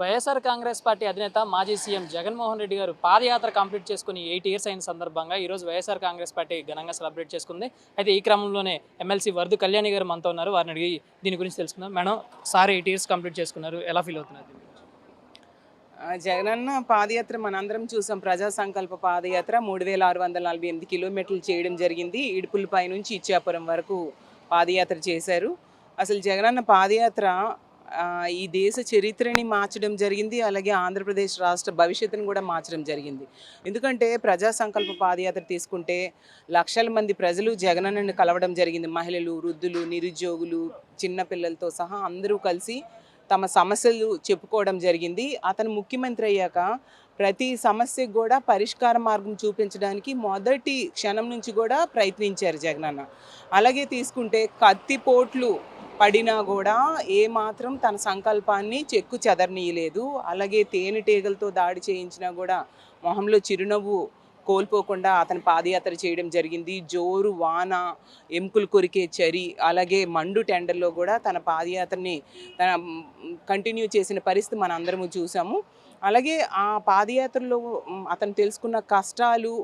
YSR Congress party అధినేత మాజీ CM Jaganmohan Reddy గారు పాదయాత్ర కంప్లీట్ చేసుకుని ఎయిట్ ఇయర్స్ అయిన సందర్భంగా ఈరోజు వైఎస్ఆర్ కాంగ్రెస్ పార్టీ ఘనంగా సెలబ్రేట్ చేసుకుంది. అయితే ఈ క్రమంలోనే ఎమ్మెల్సీ వరదు కళ్యాణి గారు మనతో ఉన్నారు. వారిని అడిగి దీని గురించి తెలుసుకుందాం. Madam sir eight years complete చేసుకున్నారు. ఎలా ఫీల్ అవుతున్నారు? జగనన్న పాదయాత్ర మనందరం చూసాం. ప్రజా సంకల్ప పాదయాత్ర మూడు వేల ఆరు వందల నలభై ఎనిమిది కిలోమీటర్లు చేయడం జరిగింది. ఇడుపులపై నుంచి ఇచ్చాపురం వరకు పాదయాత్ర చేశారు. అసలు జగనన్న పాదయాత్ర ఈ దేశ చరిత్రని మార్చడం జరిగింది అలాగే ఆంధ్రప్రదేశ్ రాష్ట్ర భవిష్యత్తును కూడా మార్చడం జరిగింది. ఎందుకంటే ప్రజా సంకల్ప పాదయాత్ర తీసుకుంటే లక్షల మంది ప్రజలు జగనన్నను కలవడం జరిగింది. మహిళలు వృద్ధులు నిరుద్యోగులు చిన్నపిల్లలతో సహా అందరూ కలిసి తమ సమస్యలు చెప్పుకోవడం జరిగింది. అతను ముఖ్యమంత్రి అయ్యాక ప్రతి సమస్యకు కూడా పరిష్కార మార్గం చూపించడానికి మొదటి క్షణం నుంచి కూడా ప్రయత్నించారు జగనన్న. అలాగే తీసుకుంటే కత్తిపోట్లు పడినా కూడా ఏమాత్రం తన సంకల్పాన్ని చెక్కు చెదరనీయలేదు. అలాగే తేనెటీగలతో దాడి చేయించినా కూడా మొహంలో చిరునవ్వు కోల్పోకుండా అతను పాదయాత్ర చేయడం జరిగింది. జోరు వాన ఎముకలు కొరికే చరి అలాగే మండు టెండర్లో కూడా తన పాదయాత్రని తన కంటిన్యూ చేసిన పరిస్థితి మనందరము చూసాము. అలాగే ఆ పాదయాత్రలో అతను తెలుసుకున్న కష్టాలు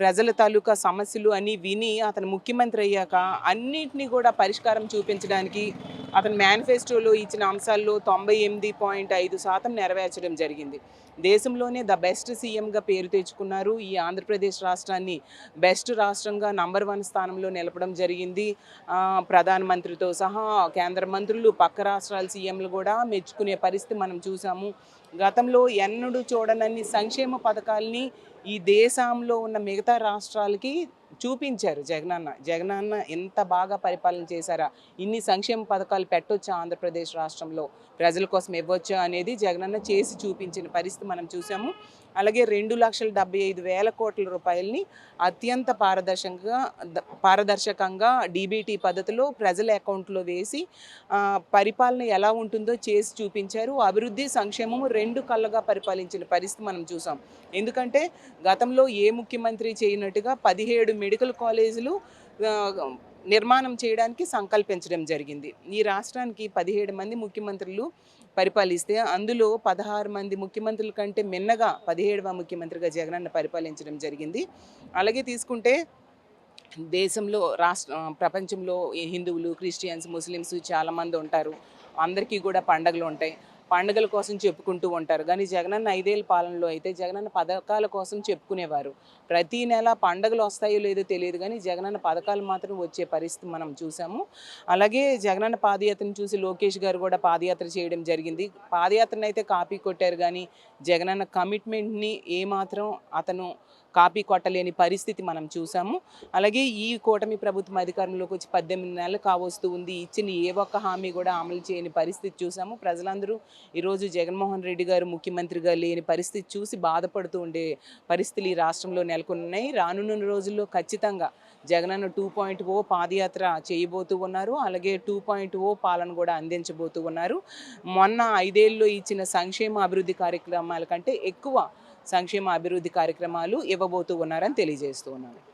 ప్రజల తాలూకా సమస్యలు అని విని అతను ముఖ్యమంత్రి అయ్యాక అన్నిటినీ కూడా పరిష్కారం చూపించడానికి అతను మేనిఫెస్టోలో ఇచ్చిన అంశాల్లో తొంభై ఎనిమిది పాయింట్ ఐదు శాతం నెరవేర్చడం జరిగింది. దేశంలోనే ద బెస్ట్ సీఎంగా పేరు తెచ్చుకున్నారు. ఈ ఆంధ్రప్రదేశ్ రాష్ట్రాన్ని బెస్ట్ రాష్ట్రంగా నంబర్ వన్ స్థానంలో నిలపడం జరిగింది. ప్రధానమంత్రితో సహా కేంద్ర మంత్రులు పక్క రాష్ట్రాల సీఎంలు కూడా మెచ్చుకునే పరిస్థితి మనం చూసాము గతంలో ఎన్నడూ చూడనన్ని సంక్షేమ పథకాల్ని ఈ దేశంలో ఉన్న మిగతా రాష్ట్రాలకి చూపించారు జగనన్న. జగనన్న ఎంత బాగా పరిపాలన చేశారా? ఇన్ని సంక్షేమ పథకాలు పెట్టొచ్చా ఆంధ్రప్రదేశ్ రాష్ట్రంలో? ప్రజల కోసం ఇవ్వచ్చా అనేది జగనన్న చేసి చూపించిన పరిస్థితి మనం చూసాము. అలాగే రెండు లక్షల డెబ్బై ఐదు వేల కోట్ల రూపాయలని అత్యంత పారదర్శకంగా పారదర్శకంగా డీబీటీ పద్ధతిలో ప్రజల అకౌంట్లో వేసి పరిపాలన ఎలా ఉంటుందో చేసి చూపించారు. అభివృద్ధి సంక్షేమము రెండు కళ్ళగా పరిపాలించిన పరిస్థితి మనం చూసాం. ఎందుకంటే గతంలో ఏ ముఖ్యమంత్రి చేయనట్టుగా పదిహేడు మెడికల్ కాలేజీలు నిర్మాణం చేయడానికి సంకల్పించడం జరిగింది. ఈ రాష్ట్రానికి పదిహేడు మంది ముఖ్యమంత్రులు పరిపాలిస్తే అందులో పదహారు మంది ముఖ్యమంత్రుల కంటే మిన్నగా పదిహేడవ ముఖ్యమంత్రిగా జగనన్న పరిపాలించడం జరిగింది. అలాగే తీసుకుంటే దేశంలో రాష్ట్ర ప్రపంచంలో హిందువులు క్రిస్టియన్స్ ముస్లిమ్స్ చాలామంది ఉంటారు. అందరికీ కూడా పండగలు ఉంటాయి. పండుగల కోసం చెప్పుకుంటూ ఉంటారు. కానీ జగనన్న ఐదేళ్ళ పాలనలో అయితే జగనన్న పథకాల కోసం చెప్పుకునేవారు. ప్రతి నెల పండగలు వస్తాయో లేదో తెలియదు కానీ జగనన్న పథకాలు మాత్రం వచ్చే పరిస్థితి మనం చూసాము. అలాగే జగనన్న పాదయాత్రను చూసి లోకేష్ గారు కూడా పాదయాత్ర చేయడం జరిగింది. పాదయాత్రను అయితే కాపీ కొట్టారు కానీ జగనన్న కమిట్మెంట్ని ఏమాత్రం అతను కాపీ కొట్టలేని పరిస్థితి మనం చూసాము. అలాగే ఈ కూటమి ప్రభుత్వం అధికారంలోకి వచ్చి పద్దెనిమిది నెలలు కావస్తూ ఉంది. ఇచ్చిన ఏ ఒక్క హామీ కూడా అమలు చేయని పరిస్థితి చూసాము. ప్రజలందరూ ఈరోజు జగన్మోహన్ రెడ్డి గారు ముఖ్యమంత్రిగా లేని పరిస్థితి చూసి బాధపడుతూ ఉండే పరిస్థితులు ఈ రాష్ట్రంలో నెలకొన్నాయి. రానున్న రోజుల్లో ఖచ్చితంగా జగనన్న టూ పాయింట్ ఓ పాదయాత్ర చేయబోతూ ఉన్నారు. అలాగే టూ పాయింట్ ఓ పాలన కూడా అందించబోతూ ఉన్నారు. మొన్న ఐదేళ్ళలో ఇచ్చిన సంక్షేమ అభివృద్ధి కార్యక్రమాల కంటే ఎక్కువ సంక్షేమ అభివృద్ధి కార్యక్రమాలు ఇవ్వబోతూ ఉన్నారని తెలియజేస్తూ ఉన్నాను